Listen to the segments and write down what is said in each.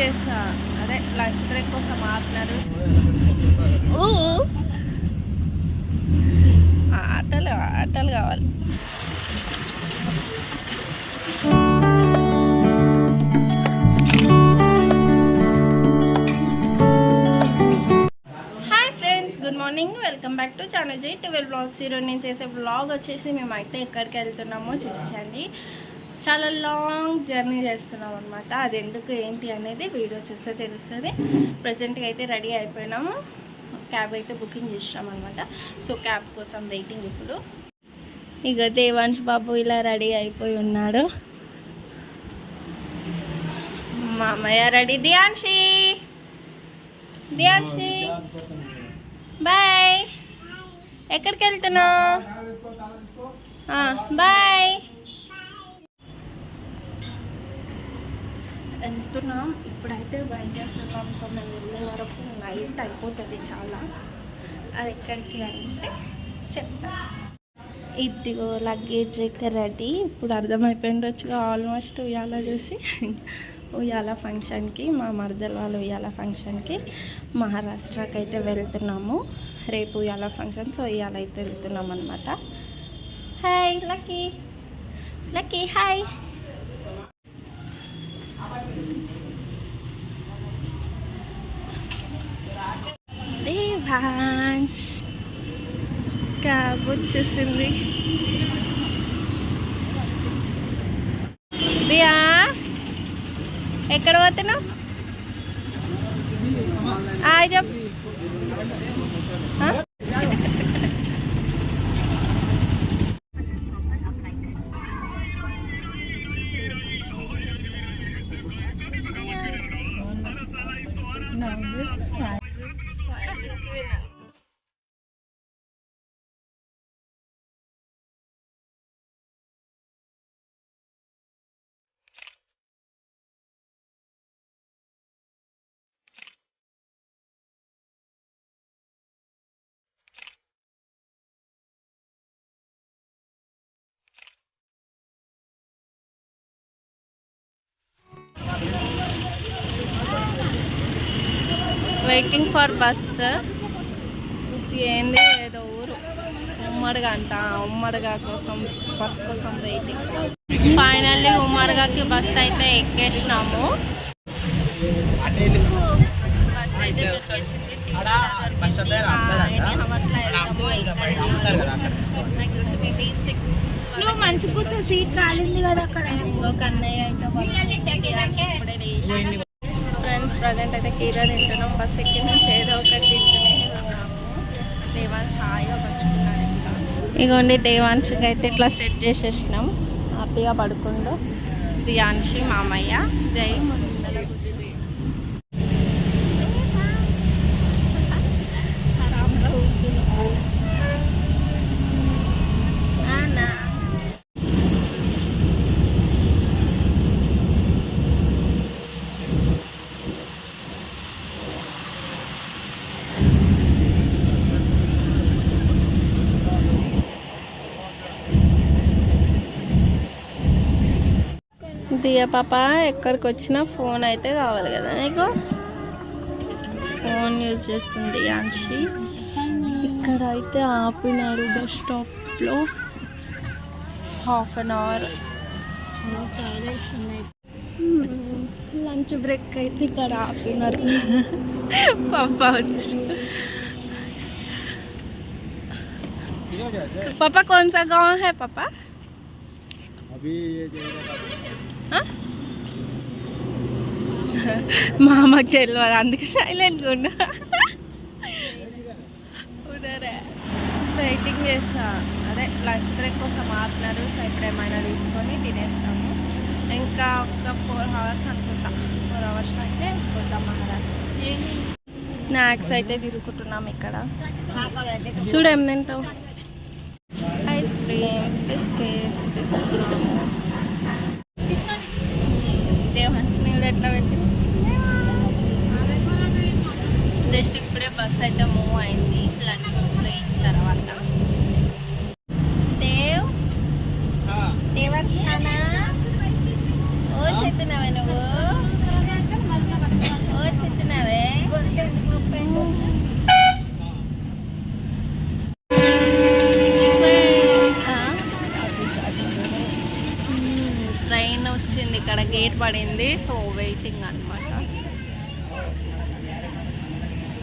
చేసా అదే lunch break కోసం ఆపినారు ఊ. ఆటలు ఆటలు కావాలి. Hi friends good morning welcome back to channel Jai twelve blogs ఈరోజు నేను చేసే బ్లాగ్ వచ్చేసి మేమైతే ఎక్కడికి వెళ్తున్నామో చూసేయండి. చాలా లాంగ్ జర్నీ చేస్తున్నాం అనమాట అది ఎందుకు ఏంటి అనేది వీడియో చూస్తే తెలుస్తుంది. ప్రజెంట్గా అయితే రెడీ అయిపోయినాము. క్యాబ్ అయితే బుకింగ్ చేసినాం అనమాట సో క్యాబ్ కోసం వెయిటింగ్ ఇప్పుడు. ఇక దేవాంశ్ బాబు ఇలా రెడీ అయిపోయి ఉన్నాడు. మామయ్య రెడీ దియాన్షి! దియాన్షి! బాయ్ ఎక్కడికి వెళ్తున్నావు? బాయ్ వెళ్తున్నాం. ఇప్పుడైతే బయలుదేరుతున్నాం. సో మేము వెళ్ళే వరకు నైట్ అయిపోతుంది చాలా. అది ఎక్కడికి అంటే చెప్తా. ఇదిగో లగేజ్ అయితే రెడీ ఇప్పుడు అర్థమైపోయిండొచ్చుగా ఆల్మోస్ట్ ఉయ్యాల చూసి. ఉయ్యాల ఫంక్షన్కి మా మరదల వాళ్ళ ఉయ్యాల ఫంక్షన్కి మహారాష్ట్రకి అయితే వెళ్తున్నాము. రేపు ఉయ్యాల ఫంక్షన్ సో ఇవాళ అయితే వెళ్తున్నాం అనమాట hi Lucky Lucky hi fans cab వచ్చేసింది దియా ఎక్కడ పోతున్నావు చెప్పు వెయిటింగ్ ఫర్ బస్ ఏంది? ఏదో ఊరు. ఉమ్మడిగా అంట ఉమ్మడిగా కోసం బస్ కోసం వెయిటింగ్ ఫైనల్లీ ఉమ్మడిగాకి బస్ అయితే ఎక్కేసినాము. బస్ అయితే. సీట్ దొరికింది. సిక్స్ నువ్వు మంచి కూర్చో సీట్ కాలింది కదా అక్కడ. ఇంకో కన్నయ్య అయితే ఫ్రెండ్స్ ప్రజెంట్ అయితే కీరా తింటున్నాం. బస్ ఎక్కి నుంచి ఏదో ఒకటి తింటూనే ఉన్నాము దేవాన్స్ హాయిగా పంచుకున్నాడు ఇంకా. ఇగోండి దేవాన్షికి అయితే ఇట్లా సెట్ చేసేసినాం. హ్యాపీగా పడుకుండు. దియాన్షి మామయ్య. జై ముందర కూర్చుని దియ పాప ఎక్కడికి వచ్చినా ఫోన్ అయితే కావాలి కదా నీకు ఫోన్ యూజ్ చేస్తుంది యాన్షి ఇక్కడ అయితే ఆపినారు bus స్టాప్లో half an hour lunch break అయితే ఇక్కడ ఆపినారు పాప వచ్చేసి पापा कौन सा गांव है पापा अभी ये మా అమ్మకి తెలియదు అందుకే సైలెంట్గా ఉన్నా. ఉదరే. వెయిటింగ్ చేసా. అదే లంచ్ బ్రేక్ కోసం ఆపినారు సో ఇప్పుడు ఏమైనా తీసుకొని తినేస్తాము. ఇంకా ఒక ఫోర్ అవర్స్ అనుకుంటా. ఫోర్ అవర్స్ అయితే పోతాం మహారాష్ట్ర. స్నాక్స్ అయితే తీసుకుంటున్నాం ఇక్కడ. చూడేం తింటాం ఐస్ క్రీమ్స్ బిస్కెట్స్ తీసుకుంటున్నాము బస్ అయితే మూవ్ అయింది. ప్లన్ ప్లేన్ తర్వాత దేవ్? దేవక్షణ ఓ చెప్తున్నావే నువ్వు? ఓ చెప్తున్నావే ట్రైన్ వచ్చింది. ఇక్కడ గేట్ పడింది. సో వెయిటింగ్ అనమాట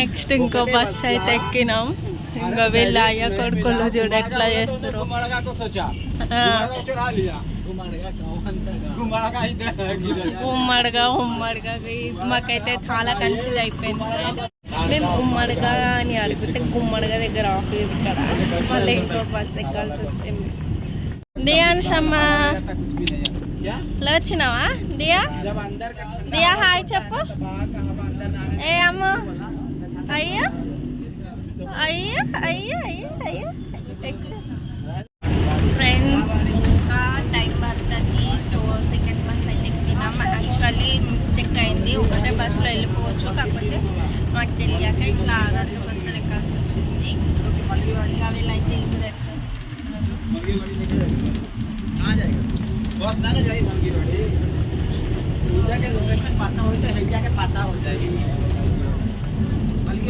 నెక్స్ట్ ఇంకో బస్ అయితే ఎక్కినాం. ఇంకా వీళ్ళు అయ్య కొడుకులు చూడు ఎట్లా చేస్తారు. ఉమ్మడిగా ఉమ్మడిగా. మాకైతే చాలా కన్ఫ్యూజ్ అయిపోయింది. మేము ఉమ్మడిగా అని అనుకుంటే గుమ్మడిగా దగ్గర ఆఫీస్ ఇక్కడ. మళ్ళీ ఇంకో బస్ ఎక్కాల్సి వచ్చింది. దియా అనుషమ్మా. ఇట్లా వచ్చినావా? దియా? దియా హాయ్ చెప్పు. ఏ అమ్మ. అయ్యా అయ్యా అయ్యా అయ్యా అయ్యా ఫ్రెండ్స్ ఇంకా టైం పడుతుంది సో సెకండ్ బస్ అయితే ఎక్కినాం యాక్చువల్లీ మిస్టేక్ అయింది ఒకటే బస్సులో వెళ్ళిపోవచ్చు కాకపోతే మాకు తెలియక ఇట్లా రెండు బస్సులు ఎక్కాల్సి వచ్చింది ఇంకా వీళ్ళైతే ఇప్పుడు मंगी बड़ी निकल आ जाएगा बहुत ना ना जाए मंगी बड़ी पूजा के लोकेशन पता हो तो हैजा के पता हो जाएगी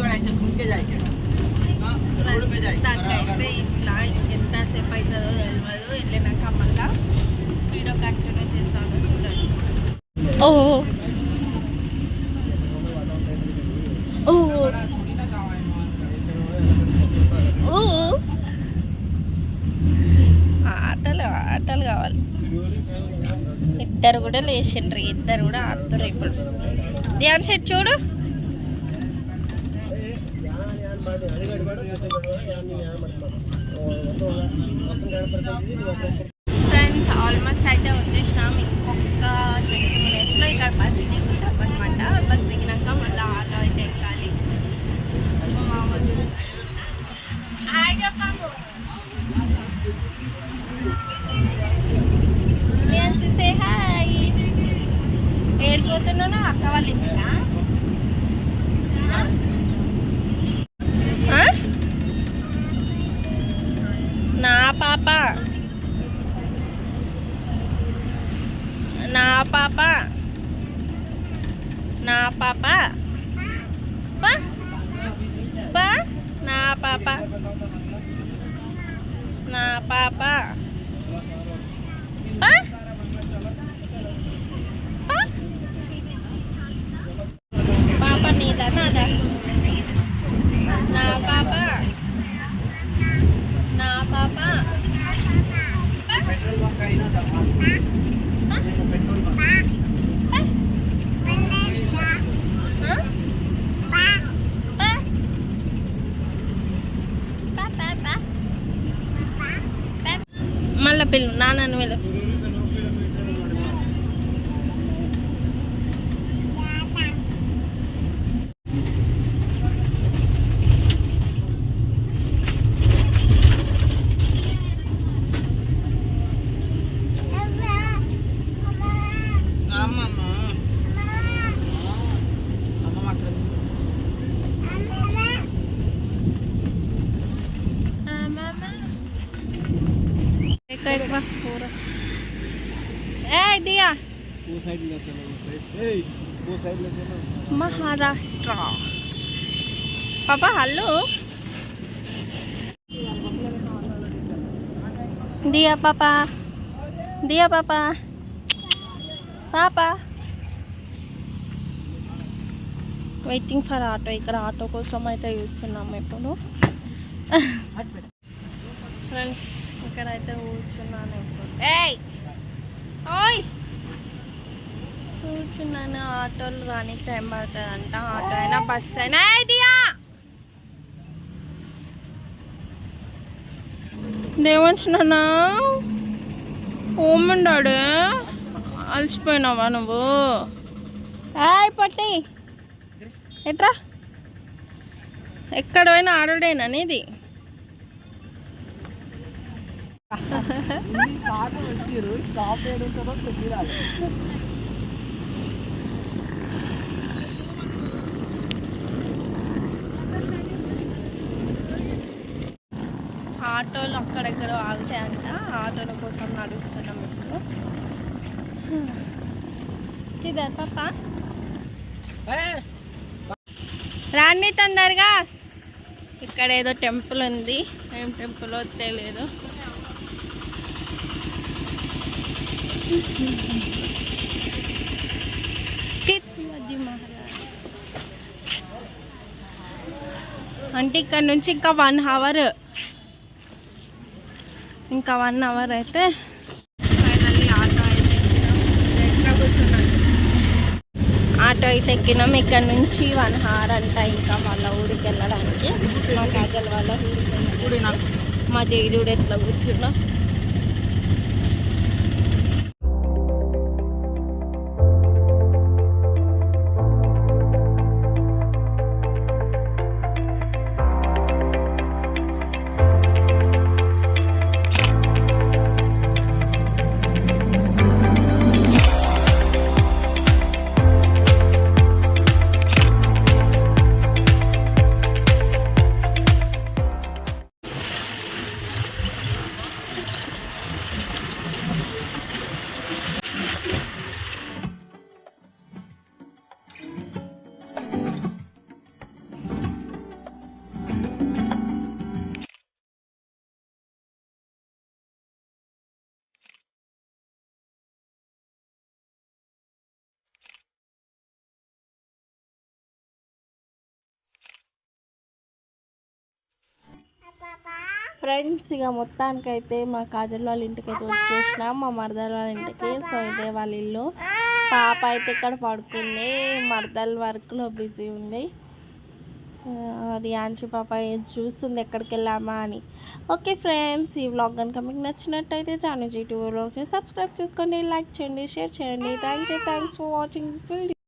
मंगी बड़ी ऐसे घूम के जाएगा हाँ, रोड पे जाएगा దానికైతే ఇట్లా ఎంతసేపు అవుతుందో తెలియదు వెళ్ళినాక మళ్ళా వీడియో కంటిన్యూ చేస్తాను చూడండి ఓ ఓ ఓ ఆటలు ఆటలు కావాలి ఇద్దరు కూడా లేచిండ్రు ఇద్దరు కూడా ఆడుతారు ఇప్పుడు ధ్యాన్ సెట్ చూడు ఫ్రెండ్స్ ఆల్మోస్ట్ అయితే వచ్చేసినాం ఇంకొక ట్వంటీ మినిట్స్లో ఇక్కడ బస్ దిగుతాం అనమాట బస్ దిగినాక మళ్ళీ ఆటో అయితే ఎక్కాలి. హాయ్ చెప్పాము నేను చూసే హాయ్. ఏడిపోతున్నాను అక్క వాళ్ళు ఇంకా పాప నా pelo, nada, no me lo. Maharashtra పాప హలో దియా పాప దియా పాప పాప వెయిటింగ్ ఫర్ ఆటో ఇక్కడ ఆటో కోసం అయితే చూస్తున్నాము ఇప్పుడు ఫ్రెండ్స్ ఇక్కడైతే కూర్చున్నాను ఇప్పుడు ఏయ్ ఓయ్ కూర్చున్నాను ఆటోలు కానీ టైం పడుతుంది అంట ఆటో అయినా బస్సు అయినా ఇదియా దియా దేవంటున్నా ఓమండాడు అలసిపోయినావా నువ్వు? ఏయ్ పట్టి. ఎట్రా? ఎక్కడ పోయినా ఆడోడేనా నీది? సార్లు వచ్చిర్రు స్టాప్ అక్కడెక్కడో ఆగుతాయంట ఆటోల కోసం నడుస్తున్నాం ఇప్పుడు. ఇదే పాప? రాండి తొందరగా. ఇక్కడ ఏదో టెంపుల్ ఉంది. ఏం టెంపుల్ తెలియదు అంటే ఇక్కడ నుంచి ఇంకా వన్ అవర్ ఇంకా వన్ అవర్ అయితే ఫైనల్లీ ఆటో అయితే ఎక్కినాం. ఆటో అయితే ఎక్కినాం. ఇక్కడ నుంచి వన్ అవర్ అంట ఇంకా వాళ్ళ ఊరికి వెళ్ళడానికి. మా కాజల్ వాళ్ళ ఊరికి. మా జైజుడు ఎట్లా కూర్చున్నా ఫ్రెండ్స్ ఇక మొత్తానికైతే మా కాజల్ వాళ్ళ ఇంటికైతే వచ్చేసినాం. మా మరదల వాళ్ళ ఇంటికి. సో ఇదే వాళ్ళ ఇల్లు. పాప అయితే ఇక్కడ పడుకుంది. మరదల వర్క్లో బిజీ ఉంది. అది ఆంటీ పాప చూస్తుంది ఎక్కడికి వెళ్ళామా అని. ఓకే ఫ్రెండ్స్ ఈ వ్లాగ్ కనుక మీకు నచ్చినట్టయితే ఛానల్ జీటీవీలోకి సబ్స్క్రైబ్ చేసుకోండి లైక్ చేయండి షేర్ చేయండి. Thank you thanks for watching this video